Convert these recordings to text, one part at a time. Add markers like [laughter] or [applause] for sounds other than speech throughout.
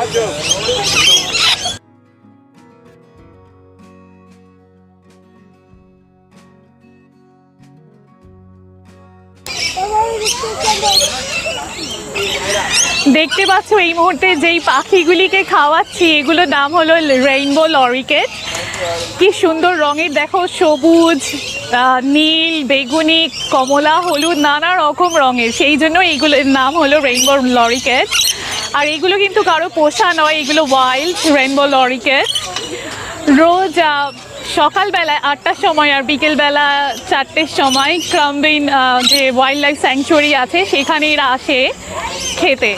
Adiós. দেখতে পাচ্ছ এই মুহূর্তে যেই পাখিগুলিকে খাওয়াচ্ছি এগুলোর নাম হলো রেইনবো লরিকেট। কি সুন্দর রঙের, দেখো সবুজ নীল, বেগুনি, কমলা, হলুদ, নানা রকম রঙের। সেই জন্য এইগুলোর নাম হলো রেইনবো লরিকেট। আর এগুলো কিন্তু কারও পোষা নয়, এগুলো ওয়াইল্ড রেইনবো লরিকেট রোজ সকালবেলায় আটটার সময় আর বিকেলবেলা চারটের সময় ক্রামবিন যে ওয়াইল্ড লাইফ স্যাংচুয়ারি আছে, সেখানে এরা আসে খেতে।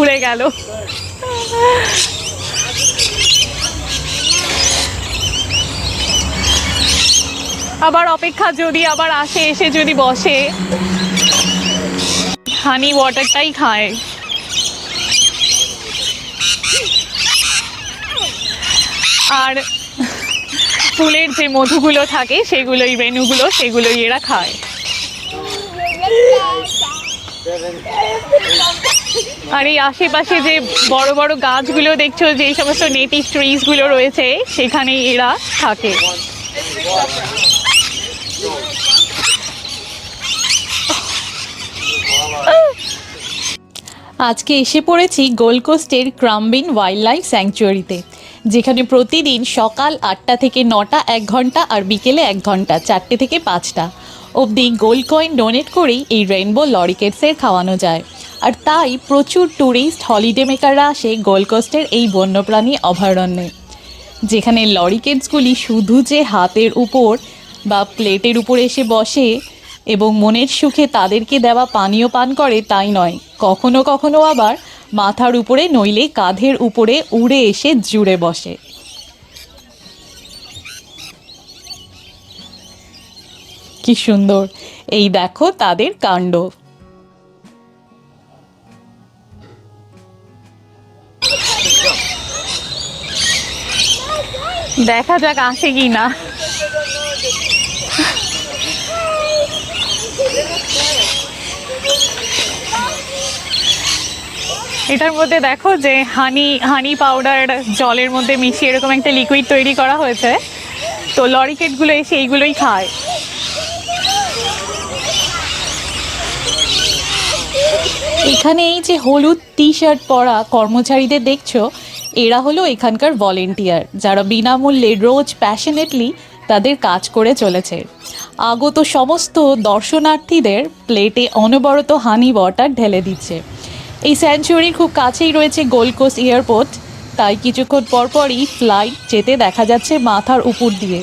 উড়ে গেল। আবার অপেক্ষা, যদি আবার আসে, এসে যদি বসে হানি ওয়াটারটাই খায়। আর ফুলের যে মধুগুলো থাকে, সেগুলোই রেণুগুলো সেগুলোই এরা খায়। আর এই আশেপাশে যে বড় বড় গাছগুলো দেখছ, যে সমস্ত নেটিভ ট্রিজগুলো রয়েছে সেখানে এরা থাকে। আজকে এসে পড়েছি গোল্ড কোস্টের ক্রামবিন ওয়াইল্ড লাইফ স্যাংচুয়ারিতে। যেখানে প্রতিদিন সকাল আটটা থেকে নটা, এক ঘণ্টা আর বিকেলে এক ঘণ্টা, চারটে থেকে পাঁচটা অবধি গোল্ড কয়েন ডোনেট করেই এই রেইনবো লরিকেটসের খাওয়ানো যায়। আর তাই প্রচুর ট্যুরিস্ট হলিডে মেকাররা আসে গোল্ড কোস্টের এই বন্যপ্রাণী অভয়ারণ্যে। যেখানে লরিকেটসগুলি শুধু যে হাতের উপর বা প্লেটের উপর এসে বসে এবং মনের সুখে তাদেরকে দেওয়া পানীয় পান করে তাই নয়, কখনো কখনো আবার মাথার উপরে নইলে কাঁধের উপরে উড়ে এসে জুড়ে বসে। কি সুন্দর। এই দেখো তাদের কাণ্ড। দেখা যাক আসে কি না এটার মধ্যে দেখো যে হানি হানি পাউডার জলের মধ্যে মিশিয়ে এরকম একটা লিকুইড তৈরি করা হয়েছে। তো লরিকেটগুলো এসে এইগুলোই খায়। এখানে এই যে হলুদ টি শার্ট পরা কর্মচারীদের দেখছ, এরা হলো এখানকার ভলেন্টিয়ার যারা বিনামূল্যে রোজ প্যাশনেটলি তাদের কাজ করে চলেছে। আগত সমস্ত দর্শনার্থীদের প্লেটে অনবরত হানি ওয়াটার ঢেলে দিচ্ছে। এই স্যাঞ্চুরির খুব কাছেই রয়েছে গোল্ড কোস্ট এয়ারপোর্ট। তাই কিছুক্ষণ পরপরই ফ্লাইট যেতে দেখা যাচ্ছে মাথার উপর দিয়ে।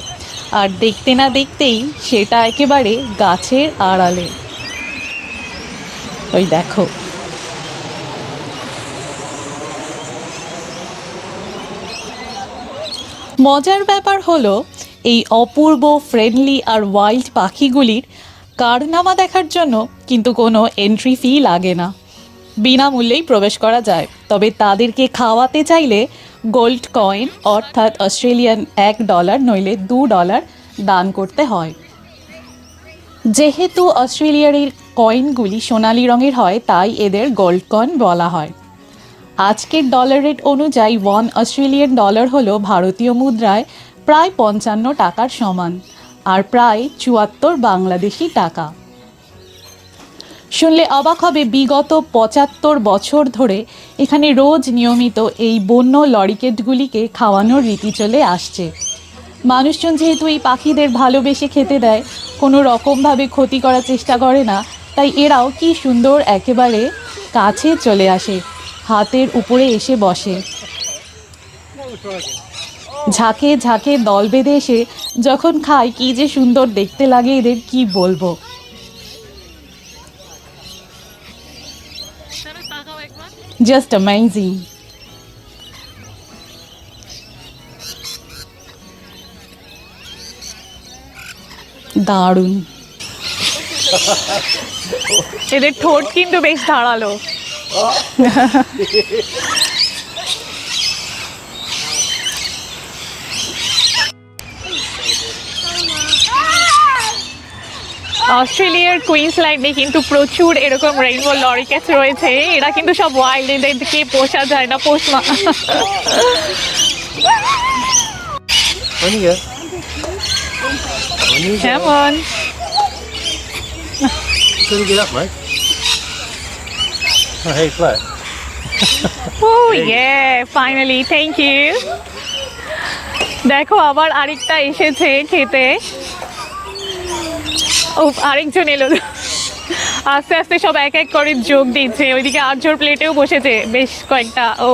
আর দেখতে না দেখতেই সেটা একেবারে গাছের আড়ালে। ওই দেখো। মজার ব্যাপার হলো, এই অপূর্ব ফ্রেন্ডলি আর ওয়াইল্ড পাখিগুলির কারনামা দেখার জন্য কিন্তু কোনো এন্ট্রি ফি লাগে না। বিনামূল্যেই প্রবেশ করা যায়। তবে তাদেরকে খাওয়াতে চাইলে গোল্ড কয়েন, অর্থাৎ অস্ট্রেলিয়ান এক ডলার নইলে দু ডলার দান করতে হয়। যেহেতু অস্ট্রেলিয়ার এই কয়েনগুলি সোনালি রঙের হয়, তাই এদের গোল্ড কয়েন বলা হয়। আজকের ডলার রেট অনুযায়ী ওয়ান অস্ট্রেলিয়ান ডলার হলো ভারতীয় মুদ্রায় প্রায় পঞ্চান্ন টাকার সমান, আর প্রায় চুয়াত্তর বাংলাদেশি টাকা। শুনলে অবাক হবে বিগত পঁচাত্তর বছর ধরে এখানে রোজ নিয়মিত এই বন্য লরিকেটগুলিকে খাওয়ানোর রীতি চলে আসছে। মানুষজন যেহেতু এই পাখিদের ভালোবেসে খেতে দেয়, কোনো রকমভাবে ক্ষতি করার চেষ্টা করে না, তাই এরাও কি সুন্দর একেবারে কাছে চলে আসে, হাতের উপরে এসে বসে। ঝাঁকে ঝাঁকে দল বেঁধে এসে যখন খায়, কি যে সুন্দর দেখতে লাগে এদের, কি বলব? জাস্ট অ্যামেজিং দারুণ। এদের ঠোঁট কিন্তু বেশ ধারালো। [laughs] অস্ট্রেলিয়ার কুইন্স কুইন্সল্যান্ডে কিন্তু প্রচুর এরকম রেইনবো লরিকেট রয়েছে। এরা কিন্তু সব ওয়াইল্ড এদেরকে পোষা যায় না you go. কেমন up, mate. Oh, ইয়ে দেখো আবার আরেকটা এসেছে খেতে। ও আরেকজন এলো। আস্তে আস্তে সব এক এক করে যোগ দিচ্ছে ওইদিকে আটজোর প্লেটেও বসেছে বেশ কয়েকটা ও.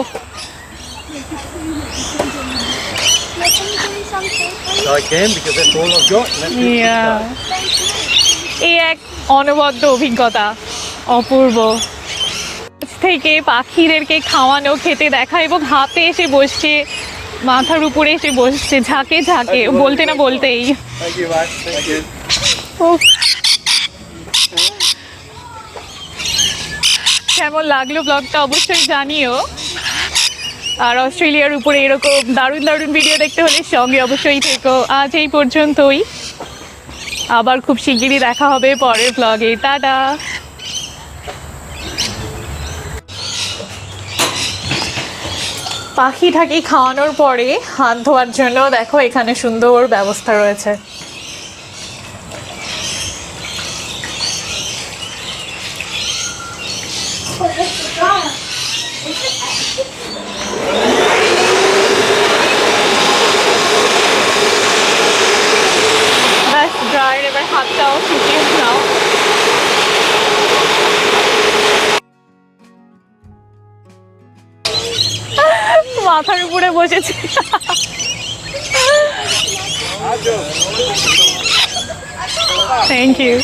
এই এক অনবদ্য অভিজ্ঞতা অপূর্ব। থেকে পাখিদেরকে খাওয়ানো খেতে দেখা এবং হাতে এসে বসছে মাথার উপরে এসে বসছে ঝাঁকে ঝাঁকে বলতে না বলতেই। কেমন লাগল ব্লগটা অবশ্যই জানিও। আর অস্ট্রেলিয়ার উপরে এরকম দারুণ দারুণ ভিডিও দেখতে হলে সঙ্গে অবশ্যই থেকো। আজ এই পর্যন্তই। আবার খুব শিগগিরই দেখা হবে পরের ব্লগে টাটা। পাখিটাকে খাওয়ানোর পরে হাত ধোয়ার জন্য দেখো এখানে সুন্দর ব্যবস্থা রয়েছে। ব্যাস ড্রায়ার এবার হাতটাও শুকিয়ে নাও মাথার উপরে বসেছে। [laughs] Thank you